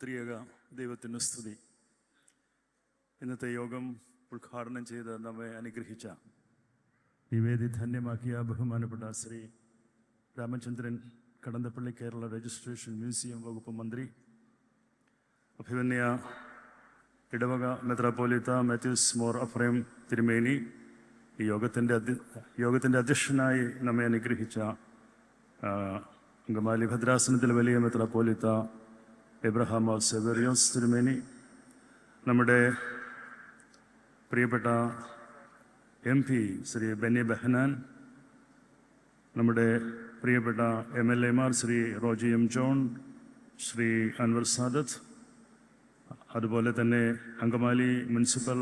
ത്രിയക ദൈവത്തിന് സ്തുതി. ഇന്നത്തെ യോഗം ഉദ്ഘാടനം ചെയ്ത് നമ്മെ അനുഗ്രഹിച്ച ഈ വേദി ധന്യമാക്കിയ ബഹുമാനപ്പെട്ട ശ്രീ രാമചന്ദ്രൻ കടന്തപ്പള്ളി കേരള രജിസ്ട്രേഷൻ മ്യൂസിയം വകുപ്പ് മന്ത്രി അഭിമന്യ ഇടവക മെത്രാപ്പോലിത്ത മാത്യൂസ് മോർ അഫ്രേം തിരുമേനി ഈ യോഗത്തിന്റെ അധ്യ യോഗത്തിന്റെ അധ്യക്ഷനായി നമ്മെ അനുഗ്രഹിച്ച അങ്കമാലി ഭദ്രാസനത്തിൽ വലിയ മെത്രാപ്പോലിത്ത എബ്രഹാം ഓർ സെവറിയോസ് തിരുമേനി. നമ്മുടെ പ്രിയപ്പെട്ട എം പി ശ്രീ ബെന്നി ബെഹനാൻ നമ്മുടെ പ്രിയപ്പെട്ട എം എൽ എമാർ ശ്രീ റോജി എം ജോൺ ശ്രീ അൻവർ സാദത്ത് അതുപോലെ തന്നെ Angamaly municipal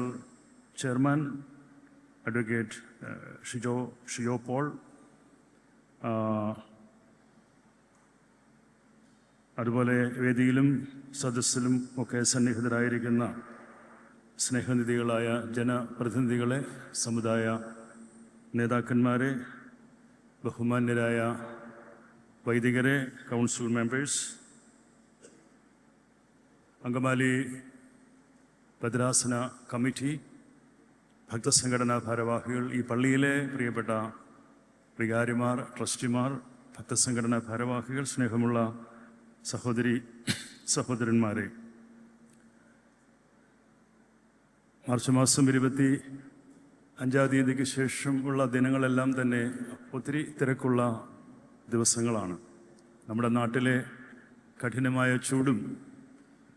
chairman advocate Shijo Shijo Paul അതുപോലെ വേദിയിലും സദസ്സിലും ഒക്കെ സന്നിഹിതരായിരിക്കുന്ന സ്നേഹനിധികളായ ജനപ്രതിനിധികളെ സമുദായ നേതാക്കന്മാരെ ബഹുമാന്യരായ വൈദികരെ കൗൺസിൽ മെമ്പേഴ്സ് അങ്കമാലി ഭദ്രാസന കമ്മിറ്റി ഭക്തസംഘടനാ ഭാരവാഹികൾ ഈ പള്ളിയിലെ പ്രിയപ്പെട്ട വികാരിമാർ ട്രസ്റ്റിമാർ ഭക്തസംഘടനാ ഭാരവാഹികൾ സ്നേഹമുള്ള സഹോദരി സഹോദരന്മാരെ മാർച്ച് മാസം ഇരുപത്തി അഞ്ചാം തീയതിക്ക് ശേഷം ഉള്ള ദിനങ്ങളെല്ലാം തന്നെ ഒത്തിരി തിരക്കുള്ള ദിവസങ്ങളാണ്. നമ്മുടെ നാട്ടിലെ കഠിനമായ ചൂടും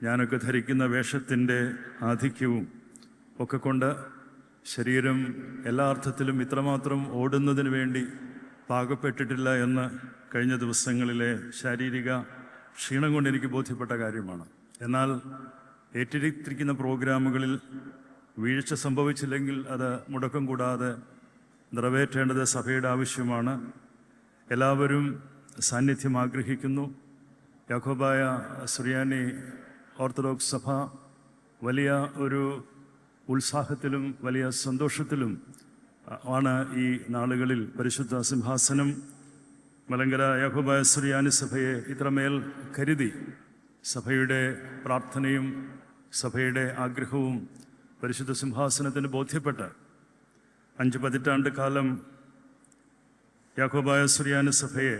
ഞാനൊക്കെ ധരിക്കുന്ന വേഷത്തിന്റെ ആധിക്യവും ഒക്കെ കൊണ്ട് ശരീരം എല്ലാ അർത്ഥത്തിലും ഇത്രമാത്രം ഓടുന്നതിന് വേണ്ടി പാകപ്പെട്ടിട്ടില്ല എന്ന് കഴിഞ്ഞ ദിവസങ്ങളിലെ ശാരീരിക ക്ഷീണം കൊണ്ട് എനിക്ക് ബോധ്യപ്പെട്ട കാര്യമാണ്. എന്നാൽ ഏറ്റെടുത്തിരിക്കുന്ന പ്രോഗ്രാമുകളിൽ വീഴ്ച സംഭവിച്ചില്ലെങ്കിൽ അത് മുടക്കം കൂടാതെ നിറവേറ്റേണ്ടത് സഭയുടെ ആവശ്യമാണ്. എല്ലാവരും സാന്നിധ്യം ആഗ്രഹിക്കുന്നു. യാക്കോബായ സുറിയാനി ഓർത്തഡോക്സ് സഭ വലിയ ഒരു ഉത്സാഹത്തിലും വലിയ സന്തോഷത്തിലും ആണ് ഈ നാളുകളിൽ പരിശുദ്ധ സിംഹാസനം മലങ്കര യാക്കോബായ സുറിയാനി സഭയെ ഇത്രമേൽ കരുതി സഭയുടെ പ്രാർത്ഥനയും സഭയുടെ ആഗ്രഹവും പരിശുദ്ധ സിംഹാസനത്തിന് ബോധ്യപ്പെട്ട് അഞ്ച് പതിറ്റാണ്ട് കാലം യാഹോബായ സുറിയാനി സഭയെ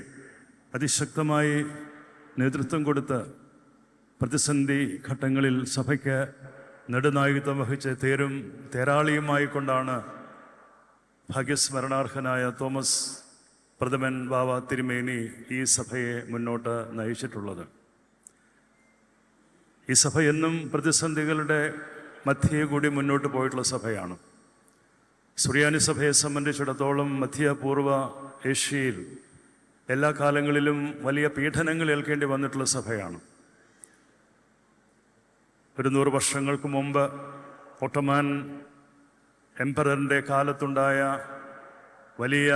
അതിശക്തമായി നേതൃത്വം കൊടുത്ത് പ്രതിസന്ധി ഘട്ടങ്ങളിൽ സഭയ്ക്ക് നെടുനായകത്വം വഹിച്ച് തേരും തേരാളിയുമായി കൊണ്ടാണ് ഭാഗ്യസ്മരണാർഹനായ തോമസ് പ്രഥമൻ ബാബ തിരുമേനി ഈ സഭയെ മുന്നോട്ട് നയിച്ചിട്ടുള്ളത്. ഈ സഭ എന്നും പ്രതിസന്ധികളുടെ മധ്യേ കൂടി മുന്നോട്ട് പോയിട്ടുള്ള സഭയാണ്. സുറിയാനി സഭയെ സംബന്ധിച്ചിടത്തോളം മധ്യപൂർവ ഏഷ്യയിൽ എല്ലാ കാലങ്ങളിലും വലിയ പീഡനങ്ങൾ ഏൽക്കേണ്ടി വന്നിട്ടുള്ള സഭയാണ്. ഒരു നൂറ് വർഷങ്ങൾക്ക് മുമ്പ് ഒട്ടമാൻ എംപററിന്റെ കാലത്തുണ്ടായ വലിയ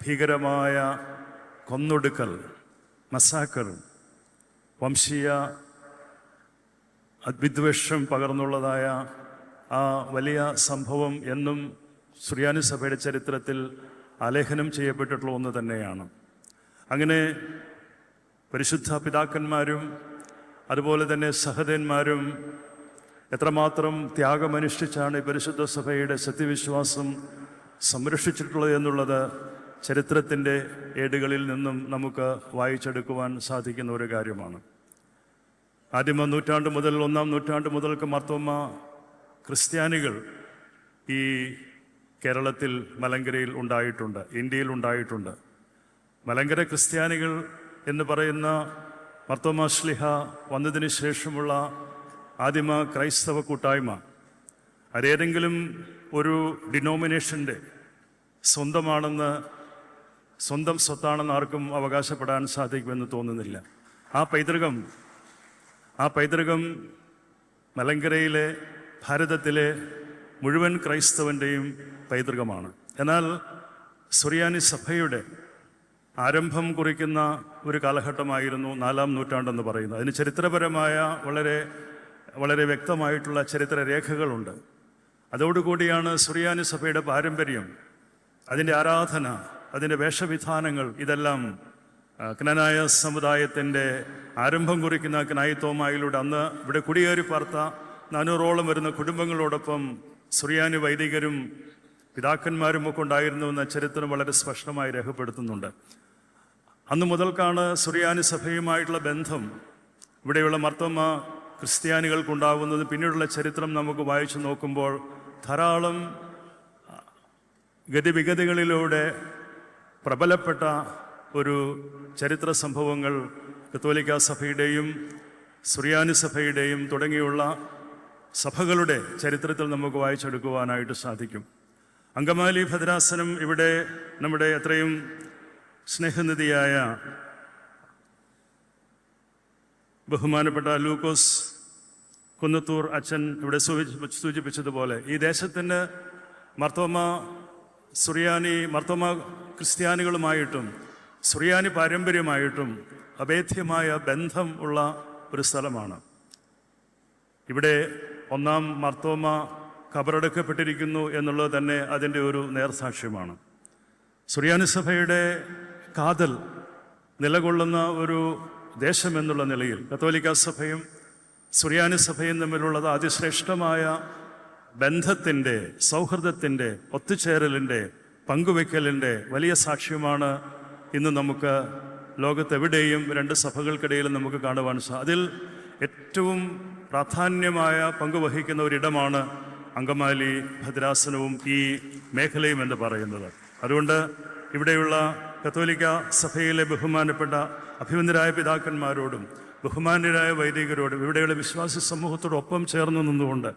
ഭീകരമായ കൊന്നൊടുക്കൽ മസാക്കർ വംശീയ വിദ്വേഷം പകർന്നുള്ളതായ ആ വലിയ സംഭവം എന്നും സുറിയാനി സഭയുടെ ചരിത്രത്തിൽ ആലേഖനം ചെയ്യപ്പെട്ടിട്ടുള്ള ഒന്ന് തന്നെയാണ്. അങ്ങനെ പരിശുദ്ധ പിതാക്കന്മാരും അതുപോലെ തന്നെ സഹതന്മാരും എത്രമാത്രം ത്യാഗമനുഷ്ഠിച്ചാണ് പരിശുദ്ധ സഭയുടെ സത്യവിശ്വാസം സംരക്ഷിച്ചിട്ടുള്ളത് എന്നുള്ളത് ചരിത്രത്തിന്റെ ഏടുകളിൽ നിന്നും നമുക്ക് വായിച്ചെടുക്കുവാൻ സാധിക്കുന്ന ഒരു കാര്യമാണ്. ആദിമ നൂറ്റാണ്ട് മുതൽ ഒന്നാം നൂറ്റാണ്ട് മുതൽക്ക് മാർത്തോമ്മ ക്രിസ്ത്യാനികൾ ഈ കേരളത്തിൽ മലങ്കരയിൽ ഉണ്ടായിട്ടുണ്ട് ഇന്ത്യയിൽ ഉണ്ടായിട്ടുണ്ട്. മലങ്കര ക്രിസ്ത്യാനികൾ എന്ന് പറയുന്ന മർത്തോമ ശ്ലിഹ വന്നതിന് ശേഷമുള്ള ആദിമ ക്രൈസ്തവ കൂട്ടായ്മ അതേതെങ്കിലും ഒരു ഡിനോമിനേഷന്റെ സ്വന്തമാണെന്ന് സ്വന്തം സ്വത്താണെന്ന് ആർക്കും അവകാശപ്പെടാൻ സാധിക്കുമെന്ന് തോന്നുന്നില്ല. ആ പൈതൃകം ആ പൈതൃകം മലങ്കരയിലെ ഭാരതത്തിലെ മുഴുവൻ ക്രൈസ്തവന്റെയും പൈതൃകമാണ്. എന്നാൽ സുറിയാനി സഭയുടെ ആരംഭം കുറിക്കുന്ന ഒരു കാലഘട്ടമായിരുന്നു നാലാം നൂറ്റാണ്ടെന്ന് പറയുന്നത്. അതിന് ചരിത്രപരമായ വളരെ വളരെ വ്യക്തമായിട്ടുള്ള ചരിത്ര രേഖകളുണ്ട് അതോടുകൂടിയാണ് സുറിയാനി സഭയുടെ പാരമ്പര്യം അതിന്റെ ആരാധന അതിന്റെ വേഷവിധാനങ്ങൾ ഇതെല്ലാം ക്നനായ സമുദായത്തിന്റെ ആരംഭം കുറിക്കുന്ന ക്നായിത്തോമായിലൂടെ അന്ന് ഇവിടെ കുടിയേറി പാർത്ത നാനൂറോളം വരുന്ന കുടുംബങ്ങളോടൊപ്പം സുറിയാനി വൈദികരും പിതാക്കന്മാരും ഒക്കെ ഉണ്ടായിരുന്നു എന്ന ചരിത്രം വളരെ സ്പഷ്ടമായി രേഖപ്പെടുത്തുന്നുണ്ട്. അന്ന് മുതൽക്കാണ് സുറിയാനി സഭയുമായിട്ടുള്ള ബന്ധം ഇവിടെയുള്ള മർത്തമ്മ ക്രിസ്ത്യാനികൾക്കുണ്ടാകുന്നത് പിന്നീടുള്ള ചരിത്രം നമുക്ക് വായിച്ചു നോക്കുമ്പോൾ ധാരാളം ഗതിവിഗതികളിലൂടെ പ്രബലപ്പെട്ട ഒരു ചരിത്ര സംഭവങ്ങൾ കത്തോലിക്ക സഭയുടെയും സുറിയാനി സഭയുടെയും തുടങ്ങിയുള്ള സഭകളുടെ ചരിത്രത്തിൽ നമുക്ക് വായിച്ചെടുക്കുവാനായിട്ട് സാധിക്കും. അങ്കമാലി ഭദ്രാസനം ഇവിടെ നമ്മുടെ അത്രയും സ്നേഹനിധിയായ ബഹുമാനപ്പെട്ട ലൂക്കോസ് കുന്നത്തൂർ അച്ഛൻ ഇവിടെ സൂചി- സൂചിപ്പിച്ചതുപോലെ ഈ ദേശത്തിന് മർത്തോമ സുറിയാനി മർത്തോമ ക്രിസ്ത്യാനികളുമായിട്ടും സുറിയാനി പാരമ്പര്യമായിട്ടും അഭേദ്യമായ ബന്ധം ഉള്ള ഒരു സ്ഥലമാണ്. ഇവിടെ ഒന്നാം മർത്തോമ കബറടക്കപ്പെട്ടിരിക്കുന്നു എന്നുള്ളത് തന്നെ അതിന്റെ ഒരു നേർസാക്ഷ്യമാണ്. സുറിയാനി സഭയുടെ കാതൽ നിലകൊള്ളുന്ന ഒരു ദേശം എന്നുള്ള നിലയിൽ കത്തോലിക്ക സഭയും സുറിയാനി സഭയും തമ്മിലുള്ളത് അതിശ്രേഷ്ഠമായ ബന്ധത്തിന്റെ സൗഹൃദത്തിന്റെ ഒത്തുചേരലിന്റെ പങ്കുവെക്കലിന്റെ വലിയ സാക്ഷ്യമാണ് ഇന്ന് നമുക്ക് ലോകത്തെവിടെയും രണ്ട് സഭകൾക്കിടയിലും നമുക്ക് കാണുവാൻ സാധിക്കും അതിൽ ഏറ്റവും പ്രാധാന്യമായ പങ്കുവഹിക്കുന്ന ഒരിടമാണ് അങ്കമാലി ഭദ്രാസനവും ഈ മേഖലയും എന്ന് പറയുന്നത്. അതുകൊണ്ട് ഇവിടെയുള്ള കത്തോലിക്ക സഭയിലെ ബഹുമാനപ്പെട്ട അഭിമന്യരായ പിതാക്കന്മാരോടും ബഹുമാനരായ വൈദികരോടും ഇവിടെയുള്ള വിശ്വാസി സമൂഹത്തോടൊപ്പം ചേർന്ന് നിന്നുകൊണ്ട്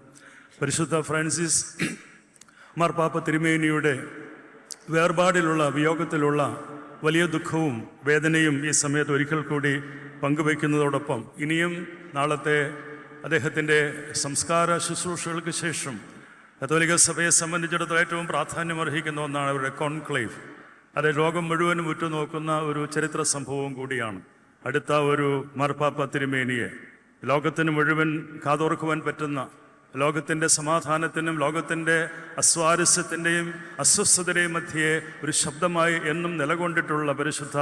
പരിശുദ്ധ ഫ്രാൻസിസ് മാർപ്പാപ്പ തിരുമേനിയുടെ വേർപാടിലുള്ള വിയോഗത്തിലുള്ള വലിയ ദുഃഖവും വേദനയും ഈ സമയത്ത് ഒരിക്കൽ കൂടി പങ്കുവയ്ക്കുന്നതോടൊപ്പം ഇനിയും നാളത്തെ അദ്ദേഹത്തിന്റെ സംസ്കാര ശുശ്രൂഷകൾക്ക് ശേഷം കത്തോലിക്ക സഭയെ സംബന്ധിച്ചിടത്തോളം ഏറ്റവും പ്രാധാന്യം അർഹിക്കുന്ന ഒന്നാണ് അവരുടെ കോൺക്ലേവ്. അത് ലോകം മുഴുവനും ഉറ്റുനോക്കുന്ന ഒരു ചരിത്ര സംഭവവും കൂടിയാണ്. അടുത്ത ഒരു മാർപ്പാപ്പ തിരുമേനിയെ. ലോകത്തിന് മുഴുവൻ കാതോർക്കുവാൻ പറ്റുന്ന ലോകത്തിന്റെ സമാധാനത്തിനും ലോകത്തിന്റെ അസ്വാരസ്യത്തിന്റെയും അസ്വസ്ഥതയുടെയും മധ്യേ ഒരു ശബ്ദമായി എന്നും നിലകൊണ്ടിട്ടുള്ള പരിശുദ്ധ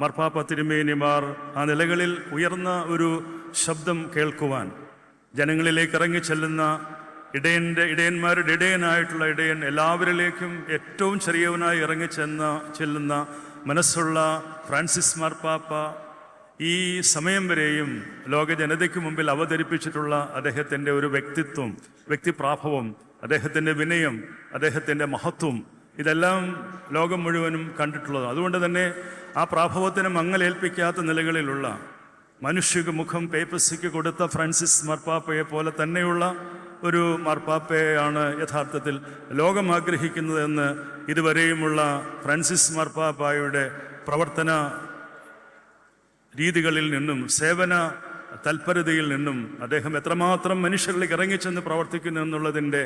മർപ്പാപ്പ തിരുമേനിമാർ ആ നിലകളിൽ ഉയർന്ന ഒരു ശബ്ദം കേൾക്കുവാൻ ജനങ്ങളിലേക്ക് ഇറങ്ങി ചെല്ലുന്ന ഇടയന്റെ ഇടയന്മാരുടെ ഇടയനായിട്ടുള്ള ഇടയൻ എല്ലാവരിലേക്കും ഏറ്റവും ചെറിയവനായി ഇറങ്ങി ചെന്ന ചെല്ലുന്ന മനസ്സുള്ള ഫ്രാൻസിസ് മാർപ്പാപ്പ ഈ സമയം വരെയും ലോക ജനതയ്ക്ക് മുമ്പിൽ അവതരിപ്പിച്ചിട്ടുള്ള അദ്ദേഹത്തിന്റെ ഒരു വ്യക്തിത്വം വ്യക്തിപ്രാഭവം അദ്ദേഹത്തിന്റെ വിനയം അദ്ദേഹത്തിന്റെ മഹത്വം ഇതെല്ലാം ലോകം മുഴുവനും കണ്ടിട്ടുള്ളത്. അതുകൊണ്ട് തന്നെ ആ പ്രാഭവത്തിന് മങ്ങലേൽപ്പിക്കാത്ത നിലകളിലുള്ള മനുഷ്യക്ക് മുഖം പേപ്പസിക്ക് കൊടുത്ത ഫ്രാൻസിസ് മർപ്പാപ്പയെ പോലെ തന്നെയുള്ള ഒരു മാർപ്പാപ്പയാണ് യഥാർത്ഥത്തിൽ ലോകം ആഗ്രഹിക്കുന്നതെന്ന് ഇതുവരെയുമുള്ള ഫ്രാൻസിസ് മാർപ്പാപ്പായുടെ പ്രവർത്തന രീതികളിൽ നിന്നും സേവന തൽപരതയിൽ നിന്നും അദ്ദേഹം എത്രമാത്രം മനുഷ്യരിലേക്ക് ഇറങ്ങിച്ചെന്ന് പ്രവർത്തിക്കുന്നു എന്നുള്ളതിന്റെ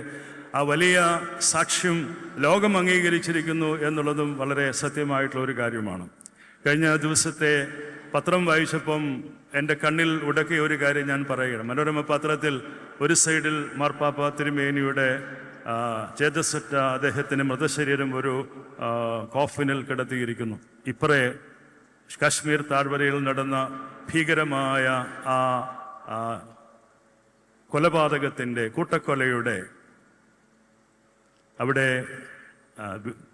ആ വലിയ സാക്ഷ്യം ലോകം അംഗീകരിച്ചിരിക്കുന്നു എന്നുള്ളതും വളരെ സത്യമായിട്ടുള്ള ഒരു കാര്യമാണ്. കഴിഞ്ഞ ദിവസത്തെ പത്രം വായിച്ചപ്പം എന്റെ കണ്ണിൽ ഉടക്കിയ ഒരു കാര്യം ഞാൻ പറയുകയാണ്. മനോരമ പത്രത്തിൽ ഒരു സൈഡിൽ മാർപ്പാപ്പ തിരുമേനിയുടെ ചേതസ്സറ്റ അദ്ദേഹത്തിന്റെ മൃതശരീരം ഒരു കോഫിനിൽ കിടത്തിയിരിക്കുന്നു. ഇപ്പറേ കാശ്മീർ താഴ്വരയിൽ നടന്ന ഭീകരമായ ആ കൊലപാതകത്തിന്റെ കൂട്ടക്കൊലയുടെ അവിടെ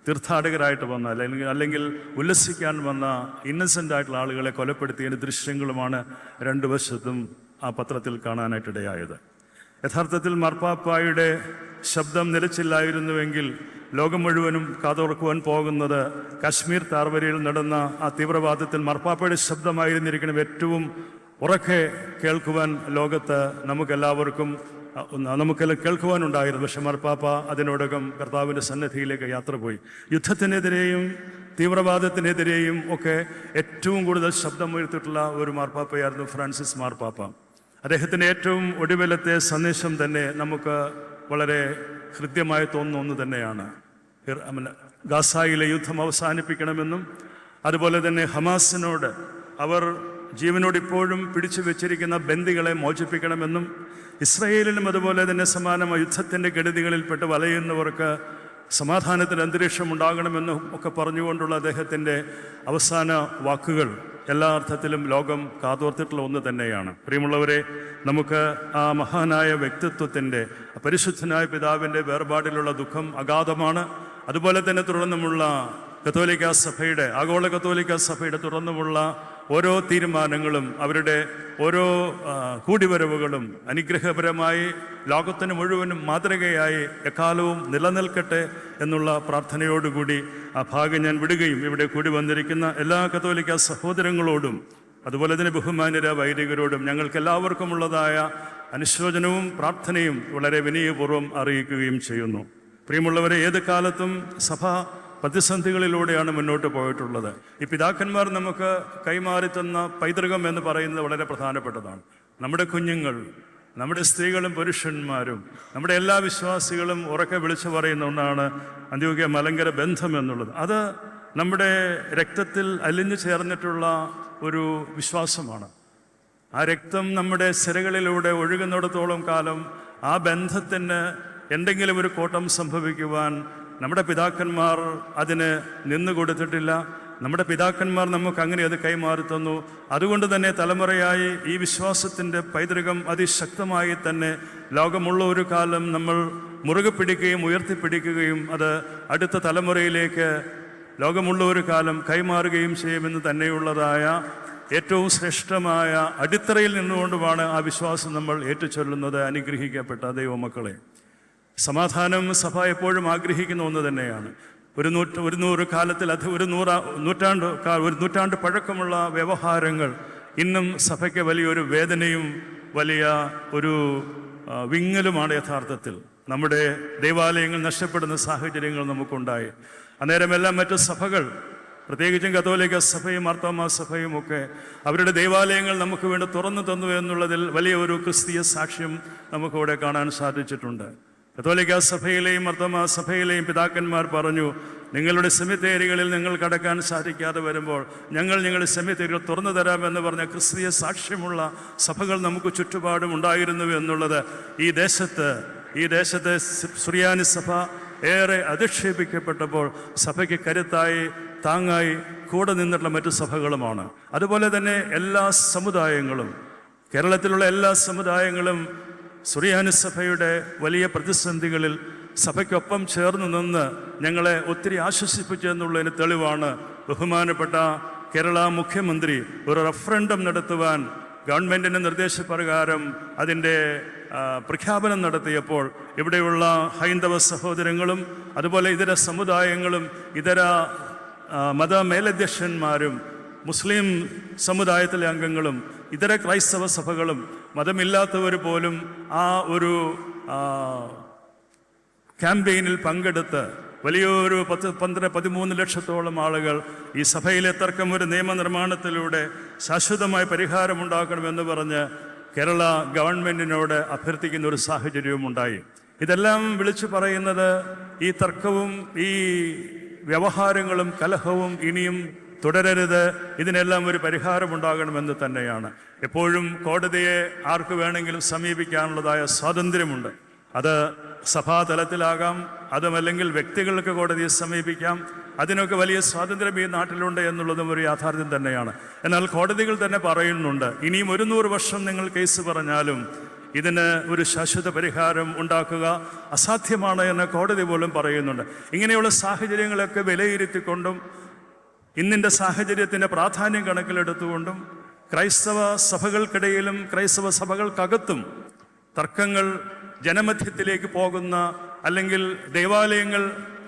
തീർത്ഥാടകരായിട്ട് വന്ന അല്ലെങ്കിൽ അല്ലെങ്കിൽ ഉല്ലസിക്കാൻ വന്ന ഇന്നസെന്റ് ആയിട്ടുള്ള ആളുകളെ കൊലപ്പെടുത്തിയതിന്റെ ദൃശ്യങ്ങളുമാണ് രണ്ടു വശത്തും ആ പത്രത്തിൽ കാണാനായിട്ടിടയായത്. യഥാർത്ഥത്തിൽ മാർപ്പാപ്പായുടെ ശബ്ദം നിലച്ചില്ലായിരുന്നുവെങ്കിൽ ലോകം മുഴുവനും കാതോർക്കുവാൻ പോകുന്നത് കാശ്മീർ താർവരയിൽ നടന്ന ആ തീവ്രവാദത്തിൽ മർപ്പാപ്പയുടെ ശബ്ദമായിരുന്നിരിക്കണം ഏറ്റവും ഉറക്കെ കേൾക്കുവാൻ ലോകത്ത് നമുക്കെല്ലാവർക്കും നമുക്കെല്ലാം കേൾക്കുവാനുണ്ടായിരുന്നു. പക്ഷെ മർപ്പാപ്പ അതിനോടകം കർത്താവിന്റെ സന്നദ്ധിയിലേക്ക് യാത്ര പോയി. യുദ്ധത്തിനെതിരെയും തീവ്രവാദത്തിനെതിരെയും ഒക്കെ ഏറ്റവും കൂടുതൽ ശബ്ദമുയർത്തിയിട്ടുള്ള ഒരു മാർപ്പാപ്പയായിരുന്നു ഫ്രാൻസിസ് മാർപ്പാപ്പ. അദ്ദേഹത്തിന്റെ ഏറ്റവും ഒടുവിലത്തെ സന്ദേശം തന്നെ നമുക്ക് വളരെ ഹൃദ്യമായി തോന്നുന്ന ഒന്ന് തന്നെയാണ്. ഗാസായിലെ യുദ്ധം അവസാനിപ്പിക്കണമെന്നും അതുപോലെ തന്നെ ഹമാസിനോട് അവർ ജീവനോടിപ്പോഴും പിടിച്ചു വെച്ചിരിക്കുന്ന ബന്ദികളെ മോചിപ്പിക്കണമെന്നും ഇസ്രയേലിലും അതുപോലെ തന്നെ സമാനമായ യുദ്ധത്തിന്റെ ഗണിതികളിൽപ്പെട്ട് വലയുന്നവർക്ക് സമാധാനത്തിന് അന്തരീക്ഷം ഉണ്ടാകണമെന്നും ഒക്കെ പറഞ്ഞുകൊണ്ടുള്ള അദ്ദേഹത്തിന്റെ അവസാന വാക്കുകൾ. എല്ലാ അർത്ഥത്തിലും ലോകം കാതോർത്തിട്ടുള്ള ഒന്ന് തന്നെയാണ്. പ്രിയമുള്ളവരെ നമുക്ക് ആ മഹാനായ വ്യക്തിത്വത്തിന്റെ പരിശുദ്ധനായ പിതാവിന്റെ വേർപാടിലുള്ള ദുഃഖം അഗാധമാണ്. അതുപോലെ തന്നെ തുടർന്നുമുള്ള കത്തോലിക്ക സഭയുടെ ആഗോള കത്തോലിക്ക സഭയുടെ തുടർന്നുമുള്ള ഓരോ തീരുമാനങ്ങളും അവരുടെ ഓരോ കൂടിവരവുകളും അനുഗ്രഹപരമായി ലോകത്തിന് മുഴുവനും മാതൃകയായി എക്കാലവും നിലനിൽക്കട്ടെ എന്നുള്ള പ്രാർത്ഥനയോടുകൂടി ആ ഭാഗം ഞാൻ വിടുകയും ഇവിടെ കൂടി വന്നിരിക്കുന്ന എല്ലാ കത്തോലിക്ക സഹോദരങ്ങളോടും അതുപോലെ തന്നെ ബഹുമാന്യര വൈദികരോടും ഞങ്ങൾക്ക് എല്ലാവർക്കുമുള്ളതായ അനുശോചനവും പ്രാർത്ഥനയും വളരെ വിനയപൂർവം അറിയിക്കുകയും ചെയ്യുന്നു. പ്രിയമുള്ളവരെ ഏത് കാലത്തും സഭ പ്രതിസന്ധികളിലൂടെയാണ് മുന്നോട്ട് പോയിട്ടുള്ളത്. ഈ പിതാക്കന്മാർ നമുക്ക് കൈമാറി തന്ന പൈതൃകം എന്ന് പറയുന്നത് വളരെ പ്രധാനപ്പെട്ടതാണ്. നമ്മുടെ കുഞ്ഞുങ്ങൾ നമ്മുടെ സ്ത്രീകളും പുരുഷന്മാരും നമ്മുടെ എല്ലാ വിശ്വാസികളും ഉറക്കെ വിളിച്ചു പറയുന്ന ഒന്നാണ് അന്ത്യോഗ്യ മലങ്കര ബന്ധം എന്നുള്ളത്. അത് നമ്മുടെ രക്തത്തിൽ അലിഞ്ഞു ചേർന്നിട്ടുള്ള ഒരു വിശ്വാസമാണ്. ആ രക്തം നമ്മുടെ സിരകളിലൂടെ ഒഴുകുന്നിടത്തോളം കാലം ആ ബന്ധത്തിന് എന്തെങ്കിലും ഒരു കോട്ടം സംഭവിക്കുവാൻ നമ്മുടെ പിതാക്കന്മാർ അതിന് നിന്നു കൊടുത്തിട്ടില്ല. നമ്മുടെ പിതാക്കന്മാർ നമുക്ക് അങ്ങനെ അത് കൈമാറി തന്നു. അതുകൊണ്ട് തന്നെ തലമുറയായി ഈ വിശ്വാസത്തിന്റെ പൈതൃകം അതിശക്തമായി തന്നെ ലോകമുള്ള ഒരു കാലം നമ്മൾ മുറുകെ പിടിക്കുകയും ഉയർത്തിപ്പിടിക്കുകയും അത് അടുത്ത തലമുറയിലേക്ക് ലോകമുള്ള ഒരു കാലം കൈമാറുകയും ചെയ്യുമെന്ന് തന്നെയുള്ളതായ ഏറ്റവും ശ്രേഷ്ഠമായ അടിത്തറയിൽ നിന്നുകൊണ്ടുമാണ് ആ വിശ്വാസം നമ്മൾ ഏറ്റുചൊല്ലുന്നത്. അനുഗ്രഹിക്കപ്പെട്ട ദൈവമക്കളെ. സമാധാനം സഭ എപ്പോഴും ആഗ്രഹിക്കുന്ന ഒന്ന് തന്നെയാണ്. ഒരു നൂറ്റ ഒരു നൂറ് കാലത്തിൽ അത് ഒരു നൂറ നൂറ്റാണ്ട് ഒരു നൂറ്റാണ്ട് പഴക്കമുള്ള വ്യവഹാരങ്ങൾ ഇന്നും സഭയ്ക്ക് വലിയൊരു വേദനയും വലിയ ഒരു വിങ്ങലുമാണ് യഥാർത്ഥത്തിൽ. നമ്മുടെ ദേവാലയങ്ങൾ നഷ്ടപ്പെടുന്ന സാഹചര്യങ്ങൾ നമുക്കുണ്ടായി. അന്നേരമെല്ലാം മറ്റ് സഭകൾ പ്രത്യേകിച്ചും കത്തോലിക്ക സഭയും മാർത്തോമാ സഭയും ഒക്കെ അവരുടെ ദേവാലയങ്ങൾ നമുക്ക് വേണ്ടി തുറന്നു തന്നു എന്നുള്ളതിൽ വലിയ ഒരു ക്രിസ്തീയ സാക്ഷ്യം നമുക്കിവിടെ കാണാൻ സാധിച്ചിട്ടുണ്ട്. കത്തോലിക്ക സഭയിലെയും മർത്തമാ സഭയിലെയും പിതാക്കന്മാർ പറഞ്ഞു നിങ്ങളുടെ സെമിത്തേരികളിൽ നിങ്ങൾ കടക്കാൻ സാധിക്കാതെ വരുമ്പോൾ ഞങ്ങൾ നിങ്ങളുടെ സെമിത്തേരികൾ തുറന്നു തരാമെന്ന് പറഞ്ഞ ക്രിസ്തീയ സാക്ഷ്യമുള്ള സഭകൾ നമുക്ക് ചുറ്റുപാടും ഉണ്ടായിരുന്നു എന്നുള്ളത് ഈ ദേശത്ത് ഈ ദേശത്തെ സുറിയാനി സഭ ഏറെ അധിക്ഷേപിക്കപ്പെട്ടപ്പോൾ സഭയ്ക്ക് കരുത്തായി താങ്ങായി കൂടെ നിന്നിട്ടുള്ള മറ്റു സഭകളുമാണ്. അതുപോലെ തന്നെ എല്ലാ സമുദായങ്ങളും കേരളത്തിലുള്ള എല്ലാ സമുദായങ്ങളും സുറിയാനി സഭയുടെ വലിയ പ്രതിസന്ധികളിൽ സഭയ്ക്കൊപ്പം ചേർന്ന് നിന്ന് ഞങ്ങളെ ഒത്തിരി ആശ്വസിപ്പിച്ചു എന്നുള്ളതിന് തെളിവാണ് ബഹുമാനപ്പെട്ട കേരള മുഖ്യമന്ത്രി ഒരു റഫറൻഡം നടത്തുവാൻ ഗവൺമെന്റിന്റെ നിർദ്ദേശപ്രകാരം അതിന്റെ പ്രഖ്യാപനം നടത്തിയപ്പോൾ ഇവിടെയുള്ള ഹൈന്ദവ സഹോദരങ്ങളും അതുപോലെ ഇതര സമുദായങ്ങളും ഇതര മത മേലധ്യക്ഷന്മാരും മുസ്ലിം സമുദായത്തിലെ അംഗങ്ങളും ഇതര ക്രൈസ്തവ സഭകളും മതമില്ലാത്തവർ പോലും ആ ഒരു ക്യാമ്പയിനിൽ പങ്കെടുത്ത് വലിയൊരു പത്ത് പന്ത്രണ്ട് പതിമൂന്ന് ലക്ഷത്തോളം ആളുകൾ ഈ സഭയിലെ തർക്കം ഒരു നിയമനിർമ്മാണത്തിലൂടെ ശാശ്വതമായ പരിഹാരമുണ്ടാക്കണമെന്ന് പറഞ്ഞ് കേരള ഗവൺമെന്റിനോട് അഭ്യർത്ഥിക്കുന്ന ഒരു സാഹചര്യവും ഉണ്ടായി ഇതെല്ലാം വിളിച്ചു പറയുന്നത് ഈ തർക്കവും ഈ വ്യവഹാരങ്ങളും കലഹവും ഇനിയും തുടരരുത്. ഇതിനെല്ലാം ഒരു പരിഹാരമുണ്ടാകണമെന്ന് തന്നെയാണ്. എപ്പോഴും കോടതിയെ ആർക്ക് വേണമെങ്കിലും സമീപിക്കാനുള്ളതായ സ്വാതന്ത്ര്യമുണ്ട്. അത് സഭാതലത്തിലാകാം അതുമല്ലെങ്കിൽ വ്യക്തികൾക്ക് കോടതിയെ സമീപിക്കാം. അതിനൊക്കെ വലിയ സ്വാതന്ത്ര്യം ഈ നാട്ടിലുണ്ട് എന്നുള്ളതും ഒരു യാഥാർത്ഥ്യം തന്നെയാണ്. എന്നാൽ കോടതികൾ തന്നെ പറയുന്നുണ്ട് ഇനിയും ഒരു നൂറ് വർഷം നിങ്ങൾ കേസ് പറഞ്ഞാലും ഇതിന് ഒരു ശാശ്വത പരിഹാരം ഉണ്ടാക്കുക അസാധ്യമാണ് എന്ന് കോടതി പോലും പറയുന്നുണ്ട്. ഇങ്ങനെയുള്ള സാഹചര്യങ്ങളൊക്കെ വിലയിരുത്തിക്കൊണ്ടും ഇന്നിന്റെ സാഹചര്യത്തിന്റെ പ്രാധാന്യം കണക്കിലെടുത്തുകൊണ്ടും ക്രൈസ്തവ സഭകൾക്കിടയിലും ക്രൈസ്തവ സഭകൾക്കകത്തും തർക്കങ്ങൾ ജനമധ്യത്തിലേക്ക് പോകുന്ന അല്ലെങ്കിൽ ദേവാലയങ്ങൾ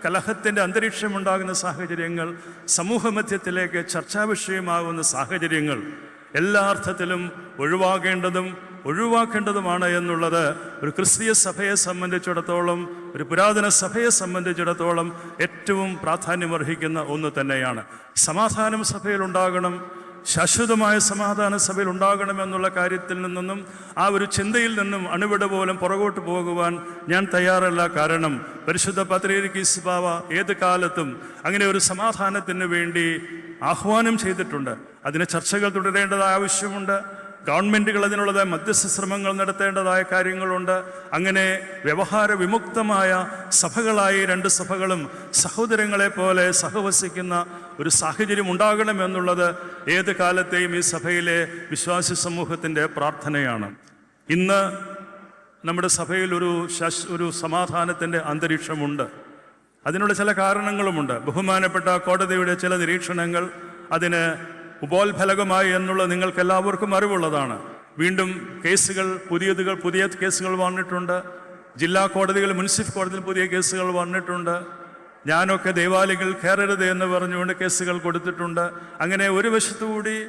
കലഹത്തിന്റെ അന്തരീക്ഷമുണ്ടാകുന്ന സാഹചര്യങ്ങൾ സമൂഹമധ്യത്തിലേക്ക് ചർച്ചാ വിഷയമാകുന്ന സാഹചര്യങ്ങൾ എല്ലാ അർത്ഥത്തിലും ഒഴിവാകേണ്ടതും ഒഴിവാക്കേണ്ടതുമാണ് എന്നുള്ളത് ഒരു ക്രിസ്തീയ സഭയെ സംബന്ധിച്ചിടത്തോളം ഒരു പുരാതന സഭയെ സംബന്ധിച്ചിടത്തോളം ഏറ്റവും പ്രാധാന്യമർഹിക്കുന്ന ഒന്ന് തന്നെയാണ്. സമാധാനം സഭയിലുണ്ടാകണം ശാശ്വതമായ സമാധാന സഭയിൽ ഉണ്ടാകണമെന്നുള്ള കാര്യത്തിൽ നിന്നും ആ ഒരു ചിന്തയിൽ നിന്നും അണുവിട പോലും പുറകോട്ട് പോകുവാൻ ഞാൻ തയ്യാറല്ല. കാരണം പരിശുദ്ധ പത്രീരിക്കീസ് ബാവ ഏത് കാലത്തും അങ്ങനെ ഒരു സമാധാനത്തിന് വേണ്ടി ആഹ്വാനം ചെയ്തിട്ടുണ്ട്. അതിന് ചർച്ചകൾ തുടരേണ്ടത് ആവശ്യമുണ്ട്. ഗവൺമെന്റുകൾ അതിനുള്ളത് മധ്യസ്ഥ ശ്രമങ്ങൾ നടത്തേണ്ടതായ കാര്യങ്ങളുണ്ട്. അങ്ങനെ വ്യവഹാര വിമുക്തമായ സഭകളായി രണ്ട് സഭകളും സഹോദരങ്ങളെ പോലെ സഹവസിക്കുന്ന ഒരു സാഹചര്യം ഉണ്ടാകണമെന്നുള്ളത് ഏത് കാലത്തെയും ഈ സഭയിലെ വിശ്വാസി സമൂഹത്തിന്റെ പ്രാർത്ഥനയാണ്. ഇന്ന് നമ്മുടെ സഭയിൽ ഒരു ശാശ് ഒരു സമാധാനത്തിന്റെ അന്തരീക്ഷമുണ്ട്. അതിനുള്ള ചില കാരണങ്ങളുമുണ്ട്. ബഹുമാനപ്പെട്ട കോടതിയുടെ ചില നിരീക്ഷണങ്ങൾ അതിന് ഉപോത്ഫലകമായി എന്നുള്ളത് നിങ്ങൾക്ക് എല്ലാവർക്കും അറിവുള്ളതാണ്. വീണ്ടും കേസുകൾ പുതിയതുകൾ പുതിയ കേസുകൾ വന്നിട്ടുണ്ട്. ജില്ലാ കോടതികൾ മുനിസിപ്പൽ കോടതിയിൽ പുതിയ കേസുകൾ വന്നിട്ടുണ്ട്. ഞാനൊക്കെ ദേവാലയങ്ങൾ കയറരുത് എന്ന് പറഞ്ഞുകൊണ്ട് കേസുകൾ കൊടുത്തിട്ടുണ്ട്. അങ്ങനെ ഒരു വശത്തുകൂടി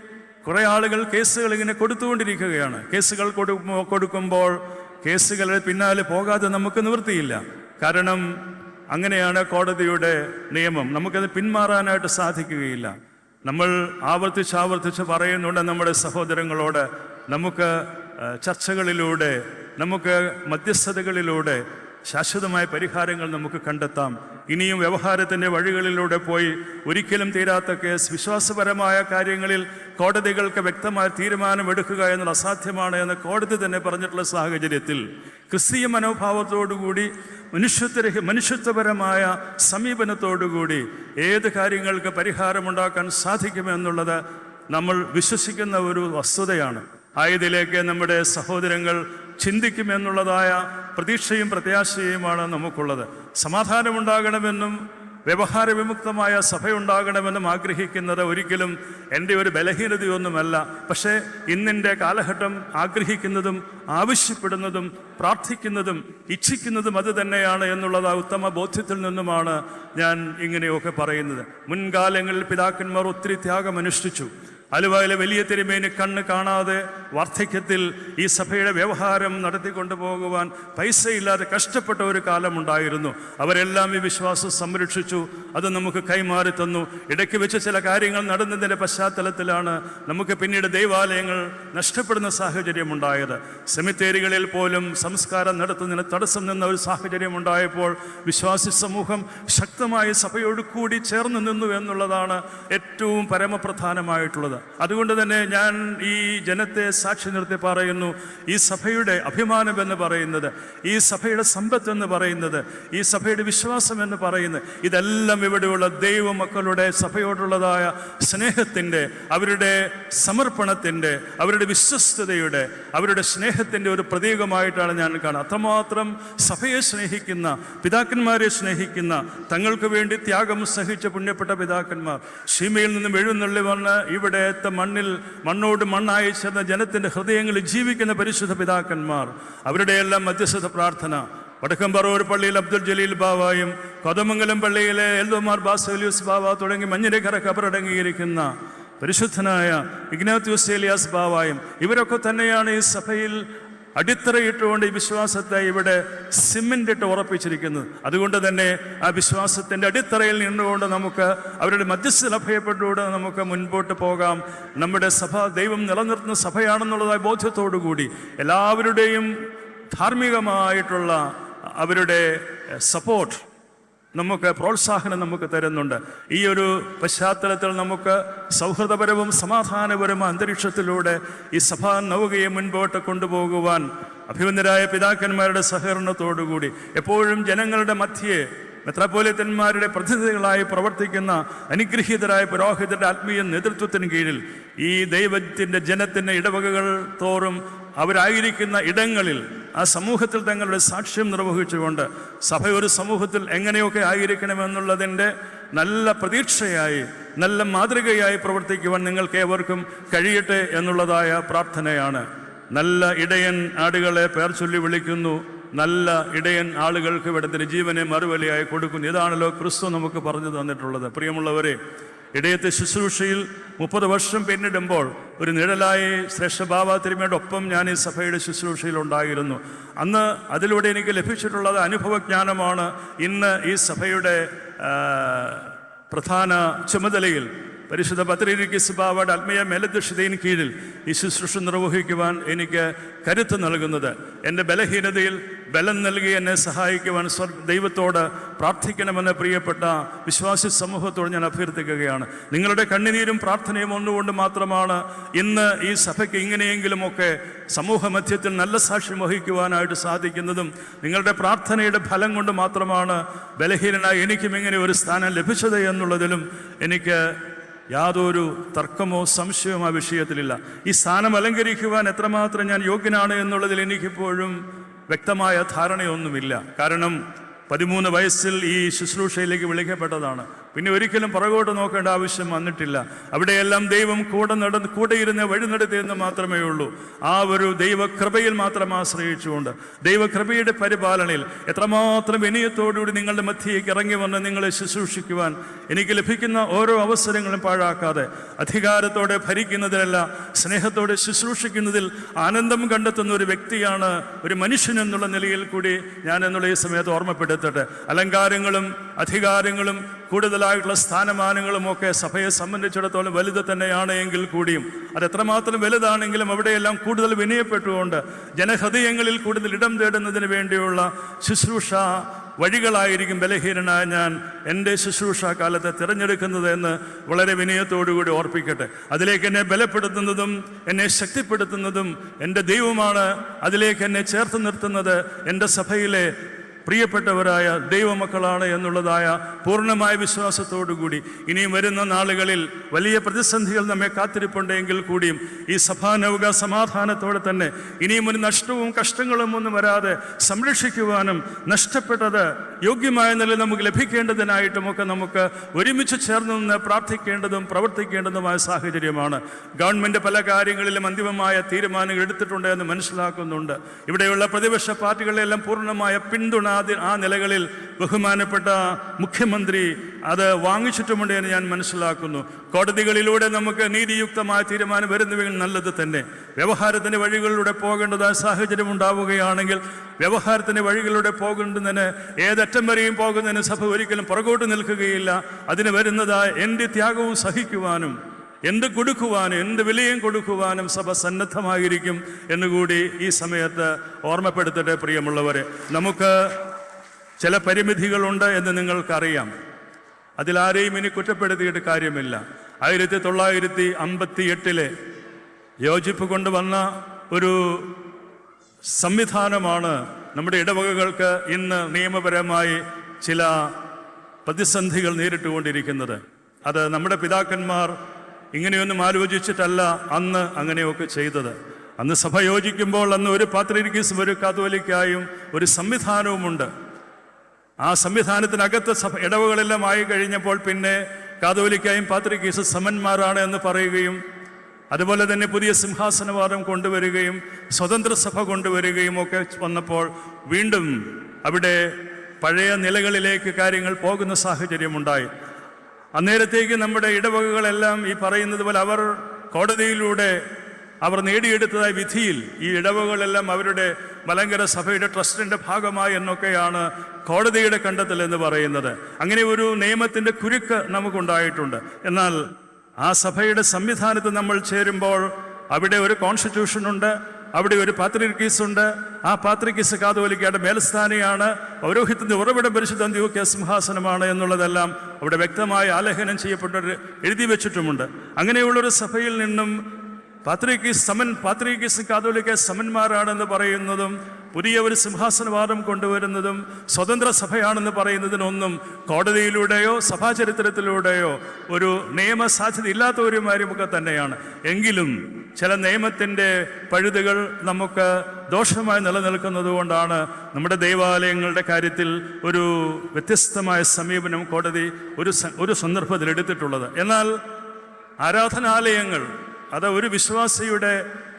കുറേ ആളുകൾ കേസുകൾ ഇങ്ങനെ കൊടുത്തുകൊണ്ടിരിക്കുകയാണ്. കേസുകൾ കൊടുക്കുമ്പോൾ കേസുകളുടെ പിന്നാലെ പോകാതെ നമുക്ക് നിവൃത്തിയില്ല. കാരണം അങ്ങനെയാണ് കോടതിയുടെ നിയമം. നമുക്കത് പിന്മാറാനായിട്ട് സാധിക്കുകയില്ല. നമ്മൾ ആവർത്തിച്ച് ആവർത്തിച്ച് പറയുന്നുണ്ട് നമ്മുടെ സഹോദരങ്ങളോട്. നമുക്ക് ചർച്ചകളിലൂടെ നമുക്ക് മധ്യസ്ഥതകളിലൂടെ ശാശ്വതമായ പരിഹാരങ്ങൾ നമുക്ക് കണ്ടെത്താം. ഇനിയും വ്യവഹാരത്തിന്റെ വഴികളിലൂടെ പോയി ഒരിക്കലും തീരാത്ത കേസ് വിശ്വാസപരമായ കാര്യങ്ങളിൽ കോടതികൾക്ക് വ്യക്തമായ തീരുമാനമെടുക്കുക എന്നത് അസാധ്യമാണ് എന്ന് കോടതി തന്നെ പറഞ്ഞിട്ടുള്ള സാഹചര്യത്തിൽ. ക്രിസ്തീയ മനോഭാവത്തോടുകൂടി മനുഷ്യത്വ മനുഷ്യത്വപരമായ സമീപനത്തോടുകൂടി ഏത് കാര്യങ്ങൾക്ക് പരിഹാരമുണ്ടാക്കാൻ സാധിക്കുമെന്നുള്ളത് നമ്മൾ വിശ്വസിക്കുന്ന ഒരു വസ്തുതയാണ്. ആയതിലേക്ക് നമ്മുടെ സഹോദരങ്ങൾ ചിന്തിക്കുമെന്നുള്ളതായ പ്രതീക്ഷയും പ്രത്യാശയുമാണ് നമുക്കുള്ളത്. സമാധാനമുണ്ടാകണമെന്നും വ്യവഹാര വിമുക്തമായ സഭയുണ്ടാകണമെന്നും ആഗ്രഹിക്കുന്നത് ഒരിക്കലും എന്റെ ഒരു ബലഹീനതയൊന്നുമല്ല. പക്ഷേ ഇന്നിന്റെ കാലഘട്ടം ആഗ്രഹിക്കുന്നതും ആവശ്യപ്പെടുന്നതും പ്രാർത്ഥിക്കുന്നതും ഇച്ഛിക്കുന്നതും അത് തന്നെയാണ് എന്നുള്ളത് ഉത്തമ ബോധ്യത്തിൽ നിന്നുമാണ് ഞാൻ ഇങ്ങനെയൊക്കെ പറയുന്നത്. മുൻകാലങ്ങളിൽ പിതാക്കന്മാർ ഒത്തിരി ത്യാഗം അനുഷ്ഠിച്ചു ആലുവയിലെ വലിയ തിരുമേനി കണ്ണ് കാണാതെ വാർദ്ധക്യത്തിൽ ഈ സഭയുടെ വ്യവഹാരം നടത്തിക്കൊണ്ടു പോകുവാൻ പൈസയില്ലാതെ കഷ്ടപ്പെട്ട ഒരു കാലമുണ്ടായിരുന്നു. അവരെല്ലാം ഈ വിശ്വാസം സംരക്ഷിച്ചു. അത് നമുക്ക് കൈമാറി തന്നു. ഇടയ്ക്ക് വെച്ച് ചില കാര്യങ്ങൾ നടന്നതിന്റെ പശ്ചാത്തലത്തിലാണ് നമുക്ക് പിന്നീട് ദൈവാലയങ്ങൾ നഷ്ടപ്പെടുന്ന സാഹചര്യം ഉണ്ടായത് സെമിത്തേരികളിൽ പോലും സംസ്കാരം നടത്തുന്നതിന് തടസ്സം നിന്ന ഒരു സാഹചര്യം ഉണ്ടായപ്പോൾ വിശ്വാസി സമൂഹം ശക്തമായി സഭയോട് കൂടി ചേർന്ന് നിന്നു എന്നുള്ളതാണ് ഏറ്റവും പരമപ്രധാനമായിട്ടുള്ളത്. അതുകൊണ്ട് തന്നെ ഞാൻ ഈ ജനത്തെ സാക്ഷി നിർത്തി പറയുന്നു ഈ സഭയുടെ അഭിമാനം എന്ന് പറയുന്നത് ഈ സഭയുടെ സമ്പത്ത് എന്ന് പറയുന്നത് ഈ സഭയുടെ വിശ്വാസം എന്ന് പറയുന്നത് ഇതെല്ലാം ഇവിടെയുള്ള ദൈവമക്കളുടെ സഭയോടുള്ളതായ സ്നേഹത്തിന്റെ അവരുടെ സമർപ്പണത്തിന്റെ അവരുടെ വിശ്വസ്തതയുടെ അവരുടെ സ്നേഹത്തിന്റെ ഒരു പ്രതീകമായിട്ടാണ് ഞാൻ കാണുന്നത്. അത്രമാത്രം സഭയെ സ്നേഹിക്കുന്ന പിതാക്കന്മാരെ സ്നേഹിക്കുന്ന തങ്ങൾക്ക് വേണ്ടി ത്യാഗം സഹിച്ച പുണ്യപ്പെട്ട പിതാക്കന്മാർ. ഷീമയിൽ നിന്നും എഴുന്നള്ളി വന്ന് ഇവിടത്തെ മണ്ണിൽ മണ്ണോട് മണ്ണായി ചേർന്ന ജനത്തിന്റെ ഹൃദയങ്ങളിൽ ജീവിക്കുന്ന പരിശുദ്ധ പിതാക്കന്മാർ അവരുടെയെല്ലാം മധ്യസ്ഥ പ്രാർത്ഥന. വടക്കമ്പറൂർ പള്ളിയിൽ അബ്ദുൽ ജലീൽ ബാവായും കൊതമംഗലം പള്ളിയിലെ എൽദോമാർ ബാസലിയൂസ് ബാവ തുടങ്ങി മഞ്ഞിരക്കര കബറടങ്ങിയിരിക്കുന്ന പരിശുദ്ധനായ ഇഗ്നാത്യൂസ് ഏലിയാസ് ബാവായും ഇവരൊക്കെ തന്നെയാണ് ഈ സഭയിൽ അടിത്തറയിട്ടുകൊണ്ട് ഈ വിശ്വാസത്തെ ഇവിടെ സിമെന്റ് ഇട്ട് ഉറപ്പിച്ചിരിക്കുന്നത് അതുകൊണ്ട് തന്നെ ആ വിശ്വാസത്തിന്റെ അടിത്തറയിൽ നിന്നുകൊണ്ട് നമുക്ക് അവരുടെ മധ്യസ്ഥ അഭയപ്പെട്ടുകൊണ്ട് നമുക്ക് മുൻപോട്ട് പോകാം. നമ്മുടെ സഭ ദൈവം നിലനിർത്തുന്ന സഭയാണെന്നുള്ളതായ ബോധ്യത്തോടു കൂടി എല്ലാവരുടെയും ധാർമ്മികമായിട്ടുള്ള അവരുടെ സപ്പോർട്ട് നമുക്ക് പ്രോത്സാഹനം നമുക്ക് തരുന്നുണ്ട്. ഈ ഒരു പശ്ചാത്തലത്തിൽ നമുക്ക് സൗഹൃദപരവും സമാധാനപരവും അന്തരീക്ഷത്തിലൂടെ ഈ സഭാ നൗകയെ മുൻപോട്ട് കൊണ്ടുപോകുവാൻ അഭിമന്യരായ പിതാക്കന്മാരുടെ സഹകരണത്തോടുകൂടി എപ്പോഴും ജനങ്ങളുടെ മധ്യേ മെത്രാപോലിയത്തന്മാരുടെ പ്രതിനിധികളായി പ്രവർത്തിക്കുന്ന അനുഗ്രഹീതരായ പുരോഹിതരുടെ ആത്മീയ നേതൃത്വത്തിന് കീഴിൽ ഈ ദൈവത്തിന്റെ ജനത്തിന്റെ ഇടവകകൾ തോറും അവരായിരിക്കുന്ന ഇടങ്ങളിൽ ആ സമൂഹത്തിൽ തങ്ങളുടെ സാക്ഷ്യം നിർവഹിച്ചുകൊണ്ട് സഭ ഒരു സമൂഹത്തിൽ എങ്ങനെയൊക്കെ ആയിരിക്കണമെന്നുള്ളതിന്റെ നല്ല പ്രതീക്ഷയായി നല്ല മാതൃകയായി പ്രവർത്തിക്കുവാൻ നിങ്ങൾക്ക് ഏവർക്കും കഴിയട്ടെ എന്നുള്ളതായ പ്രാർത്ഥനയാണ്. നല്ല ഇടയൻ ആടുകളെ പേർ ചൊല്ലി വിളിക്കുന്നു. നല്ല ഇടയൻ ആളുകൾക്ക് ഇവിടത്തിന് ജീവനെ മറുവലിയായി കൊടുക്കുന്നു. ഇതാണല്ലോ ക്രിസ്തു നമുക്ക് പറഞ്ഞു തന്നിട്ടുള്ളത്. പ്രിയമുള്ളവരെ ഇടയത്തെ ശുശ്രൂഷയിൽ മുപ്പത് വർഷം പിന്നിടുമ്പോൾ ഒരു നിഴലായി ശ്രേഷ്ഠ ബാബ ഒപ്പം ഞാൻ ഈ സഭയുടെ ശുശ്രൂഷയിൽ ഉണ്ടായിരുന്നു. അന്ന് അതിലൂടെ എനിക്ക് ലഭിച്ചിട്ടുള്ളത് അനുഭവജ്ഞാനമാണ് ഇന്ന് ഈ സഭയുടെ പ്രധാന ചുമതലയിൽ പരിശുദ്ധ പത്രീരിക്ക് ബാബയുടെ ആത്മീയ മേലധ്യക്ഷതയിന് കീഴിൽ ഈ ശുശ്രൂഷ നിർവഹിക്കുവാൻ എനിക്ക് കരുത്ത് നൽകുന്നത്. എന്റെ ബലഹീനതയിൽ ബലം നൽകി എന്നെ സഹായിക്കുവാൻ സ്വർ ദൈവത്തോട് പ്രാർത്ഥിക്കണമെന്ന് പ്രിയപ്പെട്ട വിശ്വാസി സമൂഹത്തോട് ഞാൻ അഭ്യർത്ഥിക്കുകയാണ്. നിങ്ങളുടെ കണ്ണുനീരും പ്രാർത്ഥനയും ഒന്നുകൊണ്ട് മാത്രമാണ് ഇന്ന് ഈ സഭയ്ക്ക് ഇങ്ങനെയെങ്കിലുമൊക്കെ സമൂഹ മധ്യത്തിൽ നല്ല സാക്ഷ്യം വഹിക്കുവാനായിട്ട് സാധിക്കുന്നതും നിങ്ങളുടെ പ്രാർത്ഥനയുടെ ഫലം കൊണ്ട് മാത്രമാണ് ബലഹീനനായി എനിക്കും ഇങ്ങനെ ഒരു സ്ഥാനം ലഭിച്ചത് എന്നുള്ളതിലും എനിക്ക് യാതൊരു തർക്കമോ സംശയമോ ആ വിഷയത്തിലില്ല. ഈ സ്ഥാനം അലങ്കരിക്കുവാൻ എത്രമാത്രം ഞാൻ യോഗ്യനാണ് എന്നുള്ളതിൽ എനിക്കിപ്പോഴും വ്യക്തമായ ധാരണയൊന്നുമില്ല. കാരണം പതിമൂന്ന് വയസ്സിൽ ഈ ശുശ്രൂഷയിലേക്ക് വിളിക്കപ്പെട്ടതാണ്. പിന്നെ ഒരിക്കലും പുറകോട്ട് നോക്കേണ്ട ആവശ്യം വന്നിട്ടില്ല. അവിടെയെല്ലാം ദൈവം കൂടെ നടന്ന് കൂടെ ഇരുന്ന് വഴി നടത്തിയെന്ന് മാത്രമേ ഉള്ളൂ. ആ ഒരു ദൈവകൃപയിൽ മാത്രം ആശ്രയിച്ചുകൊണ്ട് ദൈവകൃപയുടെ പരിപാലനയിൽ എത്രമാത്രം വിനയത്തോടുകൂടി നിങ്ങളുടെ മധ്യയേക്ക് ഇറങ്ങി വന്ന് നിങ്ങളെ ശുശ്രൂഷിക്കുവാൻ എനിക്ക് ലഭിക്കുന്ന ഓരോ അവസരങ്ങളും പാഴാക്കാതെ അധികാരത്തോടെ ഭരിക്കുന്നതിലല്ല സ്നേഹത്തോടെ ശുശ്രൂഷിക്കുന്നതിൽ ആനന്ദം കണ്ടെത്തുന്ന ഒരു വ്യക്തിയാണ് ഒരു മനുഷ്യൻ എന്നുള്ള നിലയിൽ കൂടി ഞാൻ എന്നുള്ള ഈ സമയത്ത് ഓർമ്മപ്പെടുത്തട്ടെ അലങ്കാരങ്ങളും അധികാരങ്ങളും കൂടുതലായിട്ടുള്ള സ്ഥാനമാനങ്ങളും ഒക്കെ സഭയെ സംബന്ധിച്ചിടത്തോളം വലുത് തന്നെയാണ് എങ്കിൽ കൂടിയും. അത് എത്രമാത്രം വലുതാണെങ്കിലും അവിടെയെല്ലാം കൂടുതൽ വിനയപ്പെട്ടുകൊണ്ട് ജനഹൃദയങ്ങളിൽ കൂടുതൽ ഇടം തേടുന്നതിന് വേണ്ടിയുള്ള ശുശ്രൂഷ വഴികളായിരിക്കും ബലഹീനനായ ഞാൻ എന്റെ ശുശ്രൂഷ കാലത്തെ തിരഞ്ഞെടുക്കുന്നത് എന്ന് വളരെ വിനയത്തോടുകൂടി ഓർപ്പിക്കട്ടെ. അതിലേക്ക് എന്നെ ബലപ്പെടുത്തുന്നതും എന്നെ ശക്തിപ്പെടുത്തുന്നതും എന്റെ ദൈവമാണ്. അതിലേക്ക് എന്നെ ചേർത്ത് നിർത്തുന്നത് എന്റെ സഭയിലെ പ്രിയപ്പെട്ടവരായ ദൈവമക്കളാണ് എന്നുള്ളതായ പൂർണമായ വിശ്വാസത്തോടുകൂടി ഇനിയും വരുന്ന നാളുകളിൽ വലിയ പ്രതിസന്ധികൾ നമ്മെ കാത്തിരിപ്പുണ്ടെങ്കിൽ കൂടിയും ഈ സഭാനൗക സമാധാനത്തോടെ തന്നെ ഇനിയും ഒരു നഷ്ടവും കഷ്ടങ്ങളും ഒന്നും വരാതെ സംരക്ഷിക്കുവാനും നഷ്ടപ്പെട്ടത് യോഗ്യമായ നില നമുക്ക് ലഭിക്കേണ്ടതിനായിട്ടുമൊക്കെ നമുക്ക് ഒരുമിച്ച് ചേർന്ന് നിന്ന് പ്രാർത്ഥിക്കേണ്ടതും പ്രവർത്തിക്കേണ്ടതുമായ സാഹചര്യമാണ്. ഗവൺമെന്റ് പല കാര്യങ്ങളിലും അന്തിമമായ തീരുമാനങ്ങൾ എടുത്തിട്ടുണ്ട് എന്ന് മനസ്സിലാക്കുന്നുണ്ട്. ഇവിടെയുള്ള പ്രതിപക്ഷ പാർട്ടികളെല്ലാം പൂർണമായ പിന്തുണ ആ നിലകളിൽ ബഹുമാനപ്പെട്ട മുഖ്യമന്ത്രി അത് വാങ്ങിച്ചിട്ടുമുണ്ട് എന്ന് ഞാൻ മനസ്സിലാക്കുന്നു. കോടതികളിലൂടെ നമുക്ക് നീതിയുക്തമായ തീരുമാനം വരുന്നുവെങ്കിൽ നല്ലത് തന്നെ. വ്യവഹാരത്തിന്റെ വഴികളിലൂടെ പോകേണ്ടതായ സാഹചര്യം ഉണ്ടാവുകയാണെങ്കിൽ വ്യവഹാരത്തിന്റെ വഴികളിലൂടെ പോകേണ്ടതിന് ഏതറ്റം വരെയും പോകുന്നതിന് സഭ ഒരിക്കലും പുറകോട്ട് നിൽക്കുകയില്ല. അതിന് വരുന്നതായ എന്റെ ത്യാഗവും സഹിക്കുവാനും എന്ത് കൊടുക്കുവാനും എന്ത് വിലയും കൊടുക്കുവാനും സഭ സന്നദ്ധമായിരിക്കും എന്നുകൂടി ഈ സമയത്ത് ഓർമ്മപ്പെടുത്തട്ടെ പ്രിയമുള്ളവരെ. നമുക്ക് ചില പരിമിതികളുണ്ട് എന്ന് നിങ്ങൾക്കറിയാം. അതിലാരെയും ഇനി കുറ്റപ്പെടുത്തിയിട്ട് കാര്യമില്ല. ആയിരത്തി തൊള്ളായിരത്തി അമ്പത്തി എട്ടിലെ യോജിപ്പ് കൊണ്ടുവന്ന ഒരു സംവിധാനമാണ് നമ്മുടെ ഇടവകകൾക്ക് ഇന്ന് നിയമപരമായി ചില പ്രതിസന്ധികൾ നേരിട്ടുകൊണ്ടിരിക്കുന്നത്. അത് നമ്മുടെ പിതാക്കന്മാർ ഇങ്ങനെയൊന്നും ആലോചിച്ചിട്ടല്ല അന്ന് അങ്ങനെയൊക്കെ ചെയ്തത്. അന്ന് സഭ യോജിക്കുമ്പോൾ അന്ന് ഒരു പാത്രികീസും ഒരു കാതോലിക്കായും ഒരു സംവിധാനവുമുണ്ട്. ആ സംവിധാനത്തിനകത്ത് സഭ ഇടവുകളെല്ലാം ആയി കഴിഞ്ഞപ്പോൾ പിന്നെ കാതോലിക്കായും പാത്രീകീസ് സമന്മാരാണ് എന്ന് പറയുകയും അതുപോലെ തന്നെ പുതിയ സിംഹാസനവാദം കൊണ്ടുവരികയും സ്വതന്ത്ര സഭ കൊണ്ടുവരികയും ഒക്കെ വന്നപ്പോൾ വീണ്ടും അവിടെ പഴയ നിലകളിലേക്ക് കാര്യങ്ങൾ പോകുന്ന സാഹചര്യമുണ്ടായി. അന്നേരത്തേക്ക് നമ്മുടെ ഇടവകകളെല്ലാം ഈ പറയുന്നത് പോലെ അവർ കോടതിയിലൂടെ അവർ നേടിയെടുത്തതായ വിധിയിൽ ഈ ഇടവകളെല്ലാം അവരുടെ മലങ്കര സഭയുടെ ട്രസ്റ്റിന്റെ ഭാഗമായി എന്നൊക്കെയാണ് കോടതിയുടെ കണ്ടെത്തൽ എന്ന് പറയുന്നത്. അങ്ങനെ ഒരു നിയമത്തിന്റെ കുരുക്ക് നമുക്കുണ്ടായിട്ടുണ്ട്. എന്നാൽ ആ സഭയുടെ സംവിധാനത്തിൽ നമ്മൾ ചേരുമ്പോൾ അവിടെ ഒരു കോൺസ്റ്റിറ്റ്യൂഷൻ ഉണ്ട്. അവിടെ ഒരു പാത്രികീസ് ഉണ്ട്. ആ പാത്രികീസ് കാതോലിക്കയുടെ മേൽസ്ഥാനിയാണ്. പൗരോഹിത്തിന്റെ ഉറവിടം പരിശുദ്ധ ദിവക്കിയ സിംഹാസനമാണ് എന്നുള്ളതെല്ലാം അവിടെ വ്യക്തമായി ആലേഖനം ചെയ്യപ്പെട്ട എഴുതി വെച്ചിട്ടുമുണ്ട്. അങ്ങനെയുള്ളൊരു സഭയിൽ നിന്നും പാത്രികീസ് സമൻ പാത്രികീസ് കാതോലിക്ക സമന്മാരാണെന്ന് പറയുന്നതും പുതിയ ഒരു സിംഹാസനവാദം കൊണ്ടുവരുന്നതും സ്വതന്ത്ര സഭയാണെന്ന് പറയുന്നതിനൊന്നും കോടതിയിലൂടെയോ സഭാചരിത്രത്തിലൂടെയോ ഒരു നിയമസാധ്യത ഇല്ലാത്തവരുമാരുമൊക്കെ തന്നെയാണ്. എങ്കിലും ചില നിയമത്തിന്റെ പഴുതുകൾ നമുക്ക് ദോഷമായി നിലനിൽക്കുന്നത് കൊണ്ടാണ് നമ്മുടെ ദൈവാലയങ്ങളുടെ കാര്യത്തിൽ ഒരു വ്യത്യസ്തമായ സമീപനം കോടതി ഒരു ഒരു സന്ദർഭത്തിൽ എടുത്തിട്ടുള്ളത്. എന്നാൽ ആരാധനാലയങ്ങൾ അത് ഒരു വിശ്വാസിയുടെ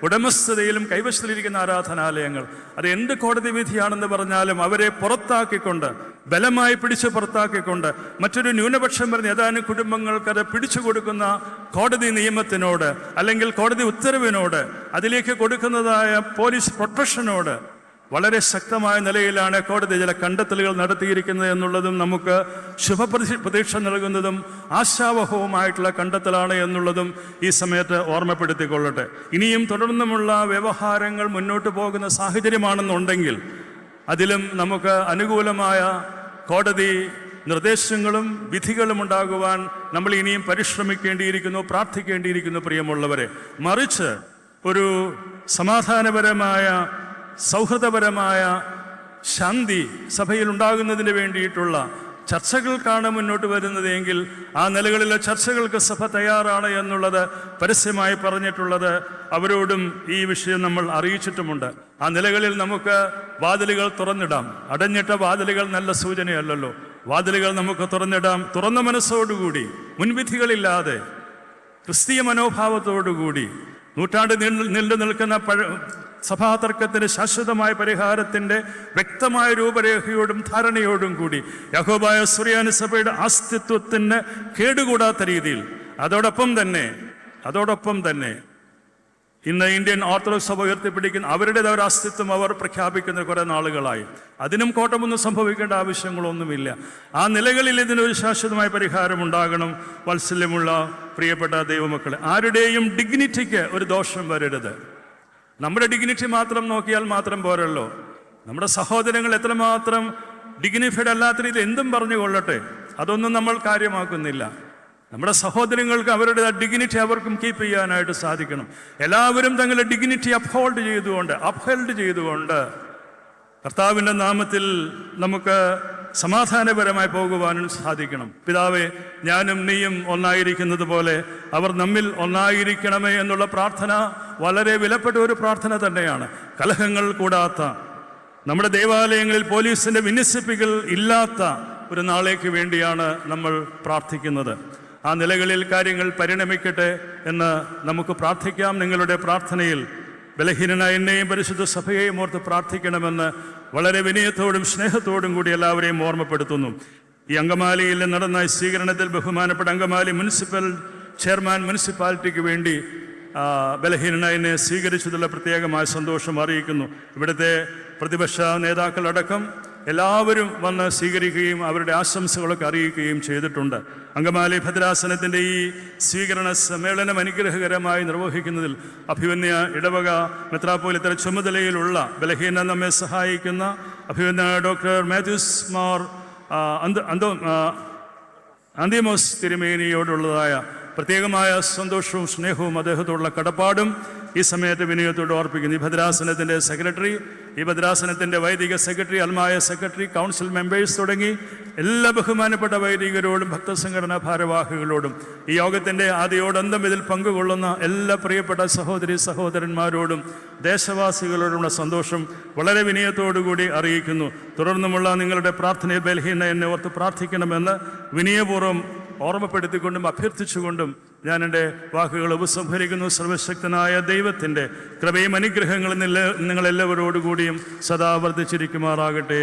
ഉടമസ്ഥതയിലും കൈവശത്തിലിരിക്കുന്ന ആരാധനാലയങ്ങൾ അത് എന്ത് കോടതി വിധിയാണെന്ന് പറഞ്ഞാലും അവരെ പുറത്താക്കിക്കൊണ്ട് ബലമായി പിടിച്ച് പുറത്താക്കിക്കൊണ്ട് മറ്റൊരു ന്യൂനപക്ഷം പറഞ്ഞ് ഏതാനും കുടുംബങ്ങൾക്ക് അത് പിടിച്ചു കൊടുക്കുന്ന കോടതി നിയമത്തിനോട് അല്ലെങ്കിൽ കോടതി ഉത്തരവിനോട് അതിലേക്ക് കൊടുക്കുന്നതായ പോലീസ് പ്രൊട്ടക്ഷനോട് വളരെ ശക്തമായ നിലയിലാണ് കോടതി ചില കണ്ടെത്തലുകൾ നടത്തിയിരിക്കുന്നത് എന്നുള്ളതും നമുക്ക് ശുഭപ്രതി പ്രതീക്ഷ നൽകുന്നതും ആശാവഹവുമായിട്ടുള്ള കണ്ടെത്തലാണ് എന്നുള്ളതും ഈ സമയത്ത് ഓർമ്മപ്പെടുത്തിക്കൊള്ളട്ടെ. ഇനിയും തുടർന്നുമുള്ള വ്യവഹാരങ്ങൾ മുന്നോട്ട് പോകുന്ന സാഹചര്യമാണെന്നുണ്ടെങ്കിൽ അതിലും നമുക്ക് അനുകൂലമായ കോടതി നിർദ്ദേശങ്ങളും വിധികളും ഉണ്ടാകുവാൻ നമ്മൾ ഇനിയും പരിശ്രമിക്കേണ്ടിയിരിക്കുന്നു പ്രാർത്ഥിക്കേണ്ടിയിരിക്കുന്നു പ്രിയമുള്ളവരെ. മറിച്ച് ഒരു സമാധാനപരമായ സൗഹൃദപരമായ ശാന്തി സഭയിൽ ഉണ്ടാകുന്നതിന് വേണ്ടിയിട്ടുള്ള ചർച്ചകൾക്കാണ് മുന്നോട്ട് വരുന്നത് എങ്കിൽ ആ നിലകളിലെ ചർച്ചകൾക്ക് സഭ തയ്യാറാണ് എന്നുള്ളത് പരസ്യമായി പറഞ്ഞിട്ടുള്ളത്. അവരോടും ഈ വിഷയം നമ്മൾ അറിയിച്ചിട്ടുമുണ്ട്. ആ നിലകളിൽ നമുക്ക് വാതിലുകൾ തുറന്നിടാം. അടഞ്ഞിട്ട വാതിലുകൾ നല്ല സൂചനയല്ലല്ലോ. വാതിലുകൾ നമുക്ക് തുറന്നിടാം. തുറന്ന മനസ്സോടുകൂടി മുൻവിധികളില്ലാതെ ക്രിസ്തീയ മനോഭാവത്തോടുകൂടി നൂറ്റാണ്ട് നീണ്ടു നിൽക്കുന്ന പഴ സഭാതർക്കത്തിന് ശാശ്വതമായ പരിഹാരത്തിന്റെ വ്യക്തമായ രൂപരേഖയോടും ധാരണയോടും കൂടി യഹോബായ സുറിയാനി സഭയുടെ അസ്തിത്വത്തിന് കേടുകൂടാത്ത രീതിയിൽ അതോടൊപ്പം തന്നെ അതോടൊപ്പം തന്നെ ഇന്ന് ഇന്ത്യൻ ഓർത്തഡോക്സ് സഭ ഉയർത്തിപ്പിടിക്കുന്ന അവരുടേതായ ഒരു അസ്തിത്വം അവർ പ്രഖ്യാപിക്കുന്ന കുറെ നാളുകളായി. അതിനും കോട്ടമൊന്നും സംഭവിക്കേണ്ട ആവശ്യങ്ങളൊന്നുമില്ല. ആ നിലകളിൽ ഇതിനൊരു ശാശ്വതമായ പരിഹാരം ഉണ്ടാകണം. വാത്സല്യമുള്ള പ്രിയപ്പെട്ട ദൈവമക്കളെ ആരുടെയും ഡിഗ്നിറ്റിക്ക് ഒരു ദോഷം വരരുത്. നമ്മുടെ ഡിഗ്നിറ്റി മാത്രം നോക്കിയാൽ മാത്രം പോരല്ലോ. നമ്മുടെ സഹോദരങ്ങൾ എത്രമാത്രം ഡിഗ്നിഫൈഡ് അല്ലാത്ത രീതിയിൽ എന്തും പറഞ്ഞു കൊള്ളട്ടെ അതൊന്നും നമ്മൾ കാര്യമാക്കുന്നില്ല. നമ്മുടെ സഹോദരങ്ങൾക്ക് അവരുടെ ഡിഗ്നിറ്റി അവർക്കും കീപ്പ് ചെയ്യാനായിട്ട് സാധിക്കണം. എല്ലാവരും തങ്ങളുടെ ഡിഗ്നിറ്റി അപ്ഹോൾഡ് ചെയ്തുകൊണ്ട് അപ്ഹെൽഡ് ചെയ്തുകൊണ്ട് കർത്താവിന്റെ നാമത്തിൽ നമുക്ക് സമാധാനപരമായി പോകുവാനും സാധിക്കണം. പിതാവെ ഞാനും നീയും ഒന്നായിരിക്കുന്നത് പോലെ അവർ നമ്മിൽ ഒന്നായിരിക്കണമേ എന്നുള്ള പ്രാർത്ഥന വളരെ വിലപ്പെട്ട ഒരു പ്രാർത്ഥന തന്നെയാണ്. കലഹങ്ങൾ കൂടാത്ത നമ്മുടെ ദേവാലയങ്ങളിൽ പോലീസിന്റെ വിന്യസിപ്പിക്കൽ ഇല്ലാത്ത ഒരു നാളേക്ക് വേണ്ടിയാണ് നമ്മൾ പ്രാർത്ഥിക്കുന്നത്. ആ നിലകളിൽ കാര്യങ്ങൾ പരിണമിക്കട്ടെ എന്ന് നമുക്ക് പ്രാർത്ഥിക്കാം. നിങ്ങളുടെ പ്രാർത്ഥനയിൽ ബലഹീനനായ എന്നെയും പരിശുദ്ധ സഭയെയും ഓർത്ത് പ്രാർത്ഥിക്കണമെന്ന് വളരെ വിനയത്തോടും സ്നേഹത്തോടും കൂടി എല്ലാവരെയും ഓർമ്മപ്പെടുത്തുന്നു. ഈ അങ്കമാലിയിൽ നടന്ന സ്വീകരണത്തിൽ ബഹുമാനപ്പെട്ട അങ്കമാലി മുനിസിപ്പൽ ചെയർമാൻ മുനിസിപ്പാലിറ്റിക്ക് വേണ്ടി ബലഹീനനെ സ്വീകരിച്ചതിലുള്ള പ്രത്യേകമായ സന്തോഷം അറിയിക്കുന്നു. ഇവിടുത്തെ പ്രതിപക്ഷ നേതാക്കളടക്കം എല്ലാവരും വന്ന് സ്വീകരിക്കുകയും അവരുടെ ആശംസകളൊക്കെ അറിയിക്കുകയും ചെയ്തിട്ടുണ്ട്. അങ്കമാലി ഭദ്രാസനത്തിന്റെ ഈ സ്വീകരണ സമ്മേളനം അനുഗ്രഹകരമായി നിർവഹിക്കുന്നതിൽ അഭിമന്യ ഇടവക മെത്രാപ്പോലിത്തര ചുമതലയിലുള്ള ബലഹീന നമ്മെ സഹായിക്കുന്ന അഭിമന്യ ഡോക്ടർ മാത്യൂസ് മാർ അന്ത അന്തിമോസ് തിരുമേനിയോടുള്ളതായ പ്രത്യേകമായ സന്തോഷവും സ്നേഹവും അദ്ദേഹത്തോടുള്ള കടപ്പാടും ഈ സമയത്ത് വിനയത്തോട് ഓർപ്പിക്കുന്നു. ഈ ഭദ്രാസനത്തിന്റെ സെക്രട്ടറി ഈ ഭദ്രാസനത്തിന്റെ വൈദിക സെക്രട്ടറി അൽമായ സെക്രട്ടറി കൗൺസിൽ മെമ്പേഴ്സ് തുടങ്ങി എല്ലാ ബഹുമാനപ്പെട്ട വൈദികരോടും ഭക്തസംഘടനാ ഭാരവാഹികളോടും ഈ യോഗത്തിന്റെ ആദ്യോടന്തം ഇതിൽ പങ്കുകൊള്ളുന്ന എല്ലാ പ്രിയപ്പെട്ട സഹോദരി സഹോദരന്മാരോടും ദേശവാസികളോടുള്ള സന്തോഷം വളരെ വിനയത്തോടുകൂടി അറിയിക്കുന്നു. തുടർന്നുമുള്ള നിങ്ങളുടെ പ്രാർത്ഥനയിൽ ബലഹീന എന്നെ ഓർത്ത് പ്രാർത്ഥിക്കണമെന്ന് വിനയപൂർവം ഓർമ്മപ്പെടുത്തിക്കൊണ്ടും അഭ്യർത്ഥിച്ചുകൊണ്ടും ഞാൻ എന്റെ വാക്കുകൾ ഉപസംഹരിക്കുന്നു. സർവശക്തനായ ദൈവത്തിന്റെ കൃപയും അനുഗ്രഹങ്ങളും നിങ്ങളെല്ലാവരോടുകൂടിയും സദാ വർദ്ധിച്ചിരിക്കുമാറാകട്ടെ.